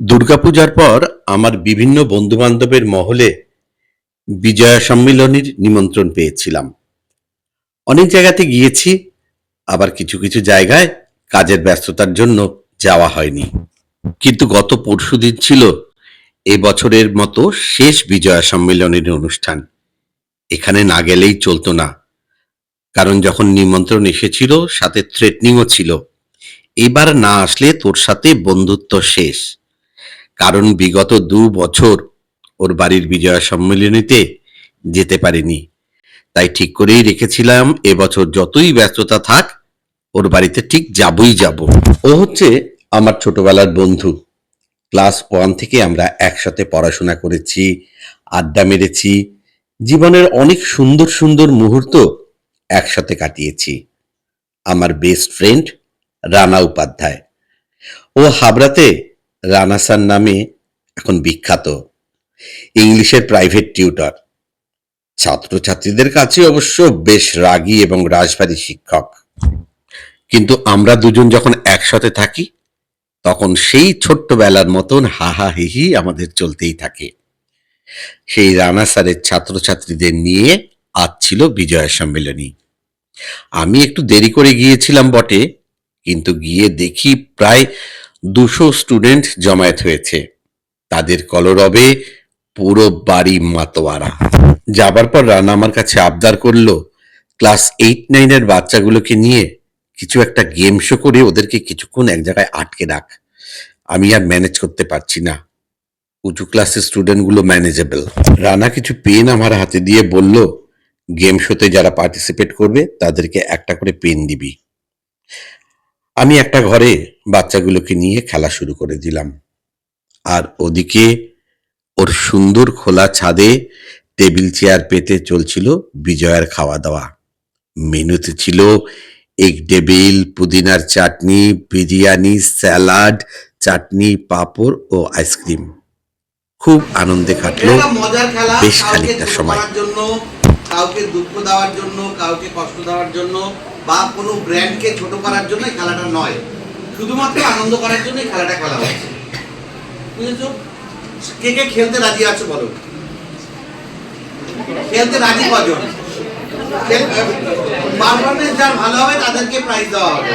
দুর্গাপূজার পর আমার বিভিন্ন বন্ধুবান্ধবের মহলে বিজয়া সম্মিলনীর নিমন্ত্রণ পেয়েছিলাম। অনেক জায়গাতে গিয়েছি, আবার কিছু কিছু জায়গায় কাজের ব্যস্ততার জন্য যাওয়া হয়নি। কিন্তু গত পরশুদিন ছিল এ বছরের মতো শেষ বিজয়া সম্মিলনীর অনুষ্ঠান। এখানে না গেলেই চলতো না। কারণ যখন নিমন্ত্রণ এসেছিল, সাথে থ্রেটনিংও ছিল। এবার না আসলে তোর সাথে বন্ধুত্ব শেষ। কারণ বিগত দু বছর ওর বাড়ির বিজয়া সম্মেলনীতে যেতে পারিনি। তাই ঠিক করেই রেখেছিলাম এবছর যতই ব্যস্ততা থাক, ওর বাড়িতে ঠিক যাবই যাব। ও হচ্ছে আমার ছোটবেলার বন্ধু। ক্লাস ওয়ান থেকে আমরা একসাথে পড়াশোনা করেছি, আড্ডা মেরেছি, জীবনের অনেক সুন্দর সুন্দর মুহূর্ত একসাথে কাটিয়েছি। আমার বেস্ট ফ্রেন্ড রানা উপাধ্যায়। ও হাবড়াতে রানা স্যার নামে এখন বিখ্যাত। ইংলিশের প্রাইভেট টিউটর। ছাত্রছাত্রীদের কাছে অবশ্য বেশ রাগী এবং রাজবাড়ী শিক্ষক। কিন্তু আমরা দুজন যখন একসাথে থাকি, তখন সেই ছোট্টবেলার মতন হাহা হিহি আমাদের চলতেই থাকে। সেই রানা স্যারের ছাত্রছাত্রীদের নিয়ে আজ ছিল বিজয়া সম্মেলনী। আমি একটু দেরি করে গিয়েছিলাম বটে, কিন্তু গিয়ে দেখি প্রায় দুশো স্টুডেন্ট জমায়েত হয়েছে। তাদের কলরবে পুরো বাড়ি মাতোয়ারা। যাবার পর রানা আমার কাছে আবদার করল, ক্লাস এইট নাইনের বাচ্চাগুলোকে নিয়ে কিছু একটা গেম শো করে ওদেরকে কিছুক্ষণ এক জায়গায় আটকে রাখ। আমি আর ম্যানেজ করতে পারছি না। উঁচু ক্লাসের স্টুডেন্টগুলো ম্যানেজেবল রানা কিছু পেন আমার হাতে দিয়ে বলল গেম শোতে যারা পার্টিসিপেট করবে, তাদেরকে একটা করে পেন দিবি। আমি একটা ঘরে বাচ্চাগুলোকে নিয়ে খেলা শুরু করে দিলাম। আর ওদিকে ওর সুন্দর খোলা ছাদে টেবিল চেয়ার পেতে চলছিল বিজয়ের খাওয়া দাওয়া মেনুতে ছিল এগ টেবিল পুদিনার চাটনি বিরিয়ানি স্যালাড চাটনি পাঁপড় ও আইসক্রিম। খুব আনন্দে কাটলো বেশ খানিকটা সময়। জন্য কাউকে দুঃখ দেওয়ার জন্য কাউকে কষ্ট দেওয়ার জন্য। বা কোনো ব্র্যান্ডকে ছোট করার জন্য খেলাটা নয়। শুধুমাত্র আনন্দ করার জন্য এই খেলাটা খেলা হচ্ছে। বুঝেছ? কে কে খেলতে রাজি আছো বলো? খেলতে রাজি কজন? পারফরমেন্স যার ভালো হবে, তাদেরকে প্রাইজ দেওয়া হবে।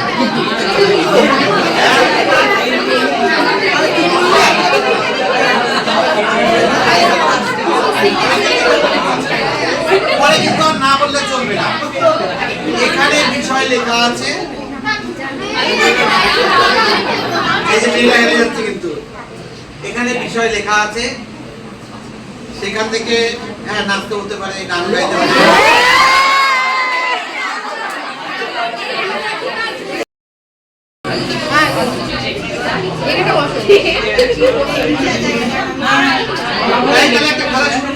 পরে কিন্তু না বললে চলবে না। এখানে বিষয় লেখা আছে। কিন্তু। এখানে বিষয় লেখা আছে। সেখান থেকে হ্যাঁ নাচতে হতে পারে, গান গাইতে পারে। তাহলে একটা খেলা শুরু